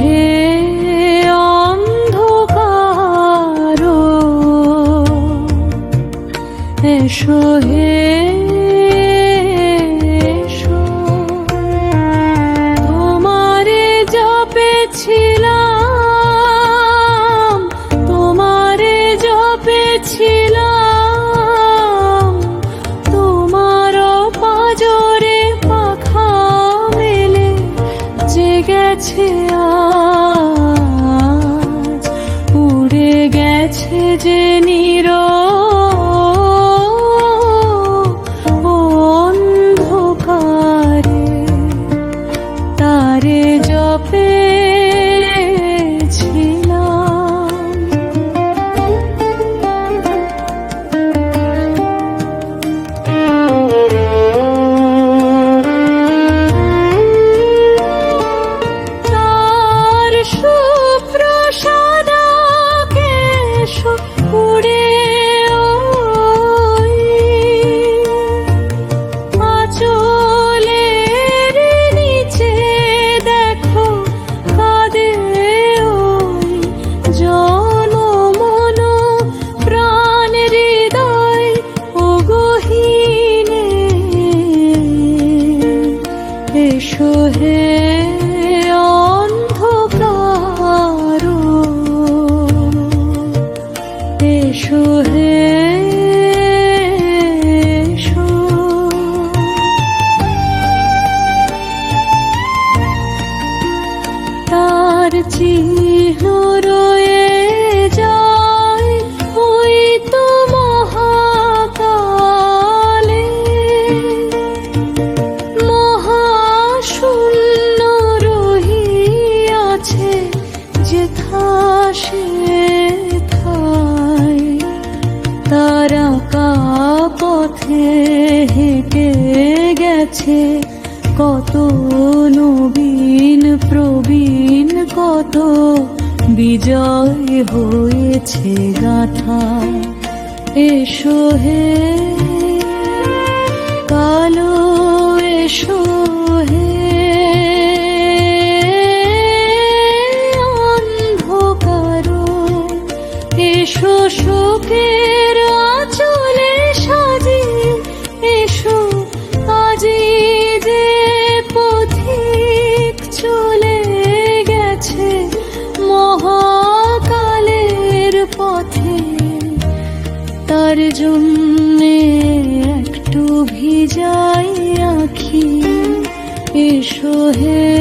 হে অন্ধকার এসো হে এসো। তোমারে জপেছিলাম তোমারে জপেছিলাম জেগেছে আজ উড়ে গেছে যে নির এসো পথে হেঁটে গেছে। কত নবীন প্রবীণ, কত বিজয় হয়েছে গাথা এসো হে, কালো এসো হে। অন্ধকার, এসো শোকের জন্যে একটু ভিজাই আখি এসো হে